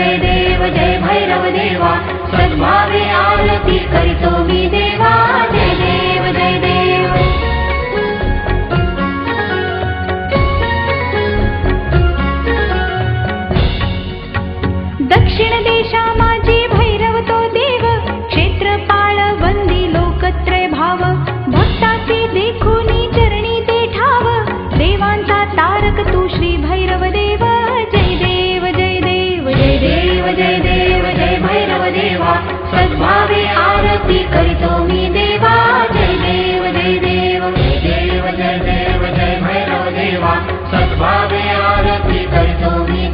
जय देव जय भैरव देवा सद्भावे आरती देवा सद्भावे आरती करितो मी देवा। जय देव जय देव देव, जय देव, जय भैरव देवा। सद्भावे आरती करितो मी